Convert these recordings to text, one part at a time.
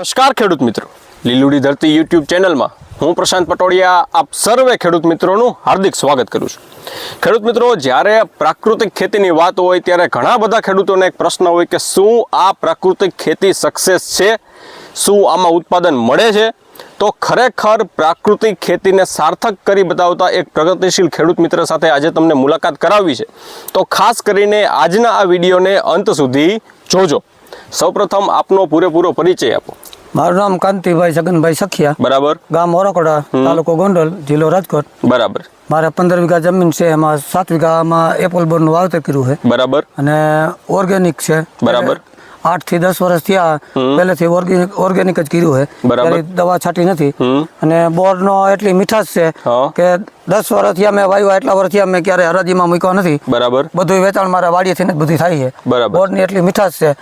નમસ્કાર ખેડૂત મિત્રો. લીલુડી ધરતી યુટ્યુબ ચેનલમાં હું પ્રશાંત પટોડિયા આપ સર્વે ખેડૂત મિત્રોનું હાર્દિક સ્વાગત કરું છું. ખેડૂત મિત્રો, જ્યારે પ્રાકૃતિક ખેતીની વાત હોય ત્યારે ઘણા બધા ખેડૂતોને એક પ્રશ્ન હોય કે શું આ પ્રાકૃતિક ખેતી સક્સેસ છે? શું આમાં ઉત્પાદન મળે છે? તો ખરેખર પ્રાકૃતિક ખેતીને સાર્થક કરી બતાવતા એક પ્રગતિશીલ ખેડૂત મિત્ર સાથે આજે તમને મુલાકાત કરાવી છે. તો ખાસ કરીને આજના આ વિડીયોને અંત સુધી જોજો. સૌપ્રથમ આપનો પૂરેપૂરો પરિચય આપો. મારું નામ કાંતિભાઈ જગનભાઈ સખિયા. બરાબર. ગામ ઓરકોડા તાલુકો ગોંડલ જિલ્લો રાજકોટ. બરાબર. મારે પંદર વીઘા જમીન છે એમાં સાત વીઘામાં એપલ બોરનું વાવેતર કર્યું છે. બરાબર. અને ઓર્ગેનિક છે. બરાબર. આઠથી દસ વર્ષ થયા પહેલેથી ઓર્ગેનિક ઓર્ગેનિક જ કર્યું છે. બરાબર. દવા છાંટી નથી. અને અને બોરનો એટલી મીઠાશ છે કે દસ વર્ષ થયા મેં વાયુ એટલા વર્ષ થયા મેં ક્યારે હરાજીમાં મૂક્યો નથી. બરાબર. બધું વેચાણ મારા વાડીએથી ને બધું થાય છે. બરાબર. બોરની એટલી મીઠાશ છે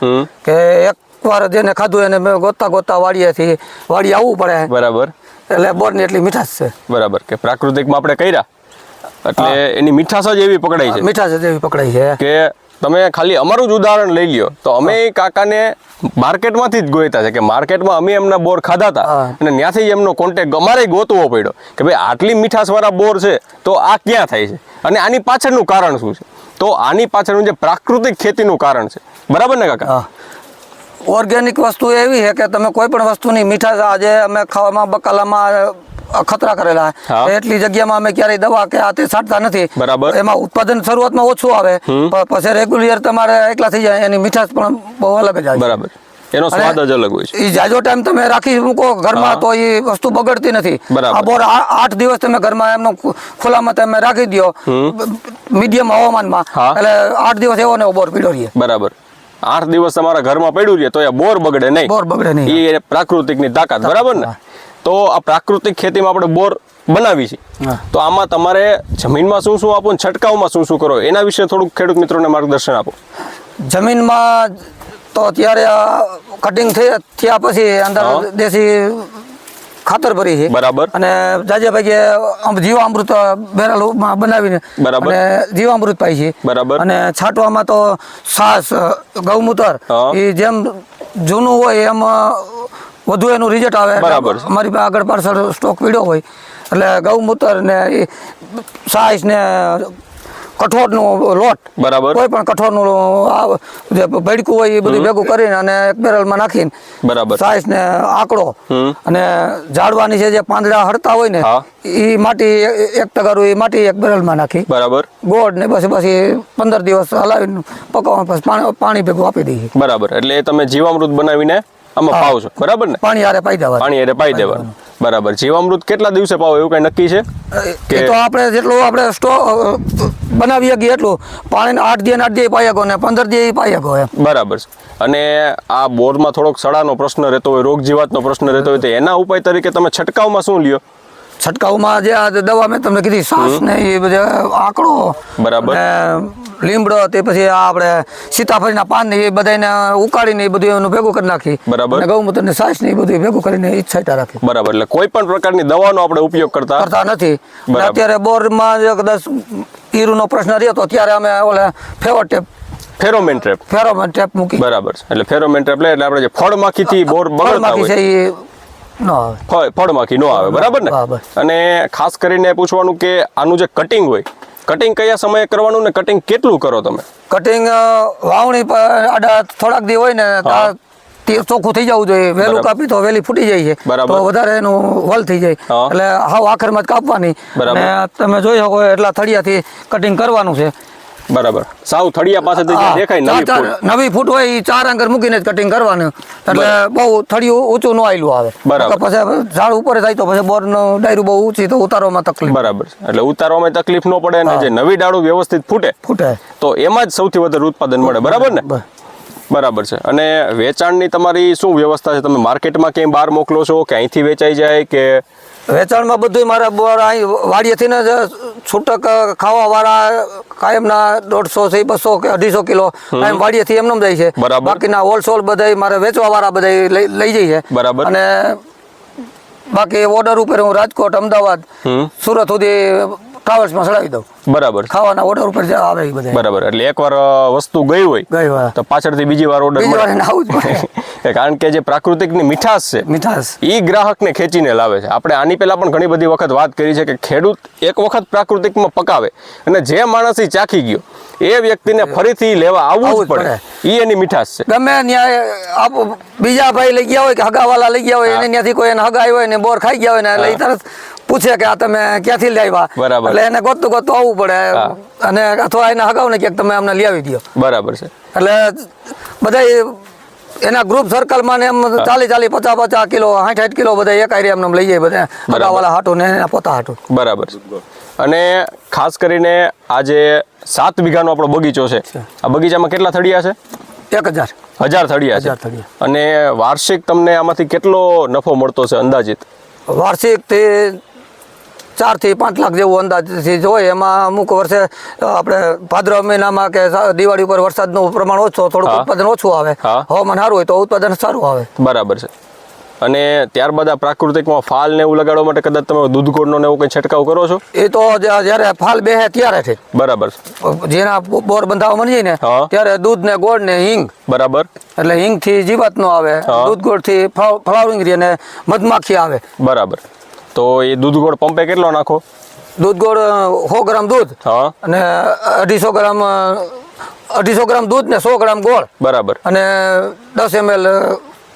કે એક વાર જેને ખાધું એને મેં ગોતતા ગોતા વાડીએથી વાડી આવવું પડે. બરાબર. એટલે બોરની એટલી મીઠાશ છે. બરાબર. કે પ્રાકૃતિકમાં આપણે કર્યા એટલે એની મીઠાશ જ એવી પકડાઈ છે. મીઠાશ જ એવી પકડાઈ છે. કે તમે ખાલી અમારું જ ઉદાહરણ લઈ લ્યો. તો અમે એ કાકાને માર્કેટમાંથી જ ગોયતા છે. કે માર્કેટમાં અમે એમના બોર ખાધા હતા. અને ત્યાંથી જ એમનો કોન્ટેક્ટ અમારે ગોતવો પડ્યો. કે ભાઈ આટલી મીઠાશવાળા બોર છે તો આ ક્યાં થાય છે? અને આની પાછળનું કારણ શું છે? તો આની પાછળનું જે પ્રાકૃતિક ખેતીનું કારણ છે. બરાબર ને કાકા? ઓર્ગેનિક વસ્તુ એવી છે કે તમે કોઈ પણ વસ્તુની મીઠાશ આજે અમે ખાવામાં બકાલામાં ખતરા કરેલા એટલી જગ્યામાં અમે ક્યારેય દવા કે આ તે છાંટતા નથી. બરાબર. એમાં ઉત્પાદન શરૂઆતમાં ઓછું આવે પછી રેગ્યુલર તમારે એકલા થઈ જાય એની મીઠાશ પણ બહુ અલગ જ આવે. બરાબર. એનો સ્વાદ જ અલગ હોય છે. એ જાજો ટાઈમ તમે રાખી મૂકો ઘરમાં તો એ વસ્તુ બગડતી નથી. આ બોર આઠ દિવસ તમે ઘરમાં એમનો ખુલ્લામાં તમે રાખી દો મીડિયમ હવામાનમાં. એટલે આઠ દિવસ એવો ને બોર પીડો રહીએ બરાબર. આઠ દિવસ તમારા ઘરમાં પડ્યું રહે તો એ બોર બગડે નહીં. બોર બગડે નહીં એ પ્રાકૃતિકની તાકાત બરાબર ને? તો આ પ્રાકૃતિક ખેતીમાં આપણે બોર બનાવી છે. તો આમાં તમારે જમીનમાં શું શું આપો છંટકાવમાં શું શું કરો એના વિશે થોડુંક ખેડૂત મિત્રોને માર્ગદર્શન આપો. જમીનમાં તો અત્યારે કટિંગ થયા પછી અંદર દેશી ખાતર ભરી છે. બરાબર. અને જાજે ભાગે જીવામૃત બેરલ બનાવીને બરાબર. જીવામૃત પાય છે. બરાબર. અને છાંટવામાં તો છાસ ગૌમૂત્ર એ જેમ જૂનું હોય એમ વધુ એનું રિઝલ્ટ આવે. બરાબર. અમારી પાસે આગળ પાછળ સ્ટોક પીડ્યો હોય. એટલે ગૌમૂત્ર ને એ છાશ ને કઠોળનું લોટ. બરાબર. કોઈ પણ કઠોળનું નું જે ભડકું હોય એ બધું ભેગું કરીને અને એક બેરલમાં નાખીને બરાબર. સાઈઝ ને આંકડો અને ઝાડવાની છે જે પાંદડા હરતા હોય ને એ માટી એક ટકારું એ માટી એક બેરલમાં નાખી. બરાબર. ગોળ ને પછી પછી પંદર દિવસ હલાવીને પકવવા પછી પાણી ભેગું આપી દઈએ. બરાબર. એટલે તમે જીવામૃત બનાવીને આમાં. પાવ છો. બરાબર ને? પાણી હારે પાઈ દેવા પાણી એને પાઈ દેવાનું. બરાબર. જીવામૃત કેટલા દિવસે પાવો? એવું કઈ નક્કી છે? કે- તો આપણે જેટલું આપણે સ્ટો બનાવી શકીએ એટલું પાણીને આઠ દી આઠ દી પાઈ શકો ને પંદર દી શકો એમ. બરાબર છે. અને આ બોરમાં થોડોક સડાનો પ્રશ્ન રહેતો હોય રોગ જીવાતનો પ્રશ્ન રહેતો હોય તો એના ઉપાય તરીકે તમે છંટકાવમાં શું લ્યો? છંટકાવમાં જે આ દવા મેં તમને કીધી શ્વાસ ને એ બધા આંકડો બરાબર. લીમડો તે પછી આ આપણે સીતાફળીના પાન ને એ બધાને ઉકાળીને એ બધું એનું ભેગું કરી નાખી. બરાબર. ગૌમૂત્ર ને છાશ ને એ બધું ભેગું કરીને એ છાંટા રાખી. બરાબર એટલે કોઈ પણ પ્રકારની દવાનો આપણે ઉપયોગ કરતા કરતા નથી. અત્યારે બોરમાં જો કદાચ ઈરુનો પ્રશ્ન રહ્યો તો ત્યારે અમે ઓલે ફેવર ટેપ ફેરોમેન ટ્રેપ. ફેરોમેન ટેપ મૂકી. બરાબર એટલે ફેરોમેન ટ્રેપ એટલે આપણે જે ફળમાખીથી બોર બગડતા ફળમાખી છે હોય એ ફળ- ફળમાખી નો આવે બરાબર ને? અને ખાસ કરીને પૂછવાનું કે આનું જે કટિંગ હોય કટિંગ કયા સમયે કરવાનું ને કટિંગ કેટલું કરો તમે? કટિંગ વાવણી પર આડા થોડાક દી હોય ને તે ચોખ્ખું થઈ જવું જોઈએ. વહેલું કાપી તો વહેલી ફૂટી જાય છે. બરાબર. તો વધારે એનું વલ થઈ જાય. એટલે હાવ આખરમાં જ કાપવાની. તમે જોઈ શકો એટલા થળિયાથી કટિંગ કરવાનું છે. બરાબર. સાવ થળિયા પાસેથી દેખાય નવી નવી ફૂટ હોય એ ચાર આંગર મૂકીને જ કટિંગ કરવાનું. એટલે બહુ થળિયું ઊંચું ન આવેલું આવે. બરાબર. પછી ઝાડ ઉપર થાય તો પછી બોરનું ડાયરું બહુ ઊંચી તો ઉતારવામાં તકલીફ. બરાબર. એટલે ઉતારવામાં તકલીફ ન પડે અને જે નવી ડાળું વ્યવસ્થિત ફૂટે ફૂટે. તો એમાં જ સૌથી વધારે ઉત્પાદન મળે. બરાબર ને? બરાબર છે. અને વેચાણની તમારી શું વ્યવસ્થા છે? તમે માર્કેટમાં ક્યાંય બહાર મોકલો છો કે અહીંથી વેચાઈ જાય કે વેચાણમાં બધું મારા બોર અહીં વાડીએથી ને છૂટક ખાવા વાળા કાયમના દોઢસો થી બસો કે અઢીસો કિલો કાયમ વાડીએથી એમને જાય છે. બાકીના હોલસેલ બધા મારે વેચવા વાળા બધા લઈ જાય છે. બરાબર. અને બાકી ઓર્ડર ઉપર હું રાજકોટ અમદાવાદ સુરત સુધી ટ્રાવેલ્સમાં ચડાવી દઉં. બરાબર. ખાવાના ઓર્ડર ઉપર આવે બધા બરાબર. એટલે એકવાર વસ્તુ ગઈ હોય તો પાછળથી બીજી વાર ઓર્ડર બીજી વાર આવું જ પડે કારણ કે જે પ્રાકૃતિકની મીઠાશ છે મીઠાશ. એ ગ્રાહકને ખેંચીને લાવે છે. આપણે આની પહેલાં પણ ઘણી બધી વખત વાત કરી છે કે ખેડૂત એક વખત પ્રાકૃતિકમાં પકાવે અને જે માણસ ચાખી ગયો એ વ્યક્તિને ફરીથી લેવા આવવું જ પડે. એ એની મીઠાશ છે. ગમે ત્યાં આપ બીજા ભાઈ લઈ ગયા હોય કે હગાવાલા લઈ ગયા હોય એને ત્યાંથી કોઈ એને હગાઈ હોય ને બોર ખાઈ ગયા હોય ને એટલે ઈ તરત પૂછે કે આ તમે ક્યાંથી લાવ્યા? આવ્યા બરાબર. એટલે એને ગોતતું ગોતતું આવવું પડે. અને અથવા એને હગાવ ને ક્યાંક તમે અમને લઈ આવી દો બરાબર છે. એટલે બધા એના ગ્રુપ સર્કલમાં એમ ચાલી ચાલી પચાસ પચાસ કિલો સાઠ સાઠ કિલો બધા એક આઈરી એમને લઈ જાય બધા. હગાવાલા હાટું ને એના પોતા હાટું. બરાબર. અને ખાસ કરીને આ જે સાત વીઘાનો આપણો બગીચો છે આ બગીચામાં કેટલા થડિયા છે? એક હજાર. હજાર થડિયા હજાર છે થડિયા. અને વાર્ષિક તમને આમાંથી કેટલો નફો મળતો છે અંદાજિત? વાર્ષિક તે ચારથી પાંચ લાખ જેવું અંદાજથી હોય એમાં અમુક વર્ષે આપણે ભાદ્રવ મહિનામાં કે દિવાળી ઉપર વરસાદનું પ્રમાણ ઓછું થોડું ઉત્પાદન ઓછું આવે. હવામાન સારું હોય તો ઉત્પાદન સારું આવે. બરાબર છે. અને ત્યારબાદ આ પ્રાકૃતિકમાં ફાલ ને એવું લગાડવા માટે કદાચ તમે દૂધ ગોળનો ને એવું કંઈ છંટકાવ કરો છો? એ તો જ્યારે ફાલ બેહે ત્યારે છે. બરાબર જેના બોર બંધાવા મળી ને ત્યારે દૂધ ને ગોળ ને હિંગ. બરાબર. એટલે હિંગથી જીવાત નો આવે દૂધ ગોળથી ફ્લાવરિંગ રે ને મધમાખી આવે. બરાબર. તો એ દૂધ ગોળ પંપે કેટલો નાખો? દૂધ ગોળ સો ગ્રામ દૂધ હા. અને અઢીસો ગ્રામ અઢીસો ગ્રામ દૂધ ને સો ગ્રામ ગોળ. બરાબર. અને દસ એમએલ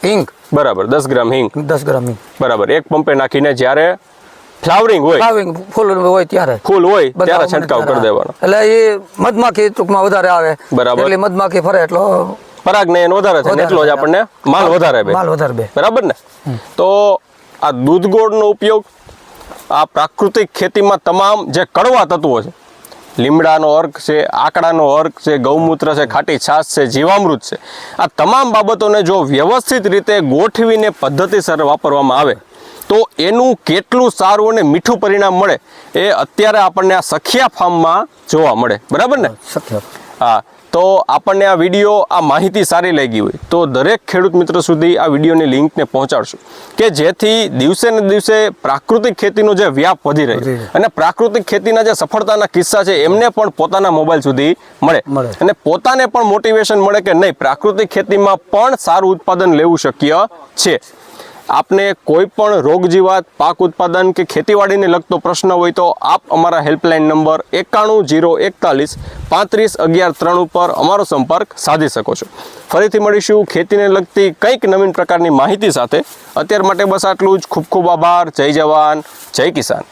હિંગ. બરાબર દસ ગ્રામ હિંગ. દસ ગ્રામ હિંગ. બરાબર એક પંપે નાખીને જ્યારે ફ્લાવરિંગ હોય ફ્લાવરિંગ ફૂલ હોય ત્યારે. ફૂલ હોય ત્યારે છંટકાવ કરી દેવાનો. એટલે એ મધમાખી ટૂંકમાં વધારે આવે. બરાબર. એટલે મધમાખી ફરે એટલો પરાગ ને વધારે થાય એટલો જ આપણને માલ વધારે બે માલ વધારે બે બરાબર ને? તો આ દૂધ ગોળનો ઉપયોગ આ પ્રાકૃતિક ખેતીમાં તમામ જે કડવા તત્વો છે, લીમડાનો અર્ક છે, આકડાનો અર્ક છે, ગૌમૂત્ર છે, ખાટી છાશ છે, જીવામૃત છે, આ તમામ બાબતોને જો વ્યવસ્થિત રીતે ગોઠવીને પદ્ધતિસર વાપરવામાં આવે, તો એનું કેટલું સારું અને મીઠું પરિણામ મળે એ અત્યારે આપણને આ સખિયા ફાર્મમાં જોવા મળે. બરાબર ને? શક્ય હા તો આપણને આ વીડિયો આ માહિતી સારી લાગી હોય તો દરેક ખેડૂત મિત્ર સુધી આ વિડીયોની લિંકને પહોંચાડશું કે જેથી દિવસે ને દિવસે પ્રાકૃતિક ખેતીનો જે વ્યાપ વધી રહ્યો. અને પ્રાકૃતિક ખેતીના જે સફળતાના કિસ્સા છે એમને પણ પોતાના મોબાઈલ સુધી મળે. અને પોતાને પણ મોટિવેશન મળે કે નહીં પ્રાકૃતિક ખેતીમાં પણ સારું ઉત્પાદન લેવું શક્ય છે આપને કોઈ પણ રોગ પાક ઉત્પાદન કે ખેતીવાડીને લગતો પ્રશ્ન હોય તો આપ અમારા હેલ્પલાઇન નંબર એકાણું, જીરો, એકતાલીસ, પાંત્રીસ, અગિયાર, ત્રણ ઉપર અમારો સંપર્ક સાધી શકો છો. ફરીથી મળીશું ખેતીને લગતી કંઈક નવીન પ્રકારની માહિતી સાથે. અત્યાર માટે બસ આટલું જ. ખૂબ ખૂબ આભાર. જય જવાન. જય કિસાન.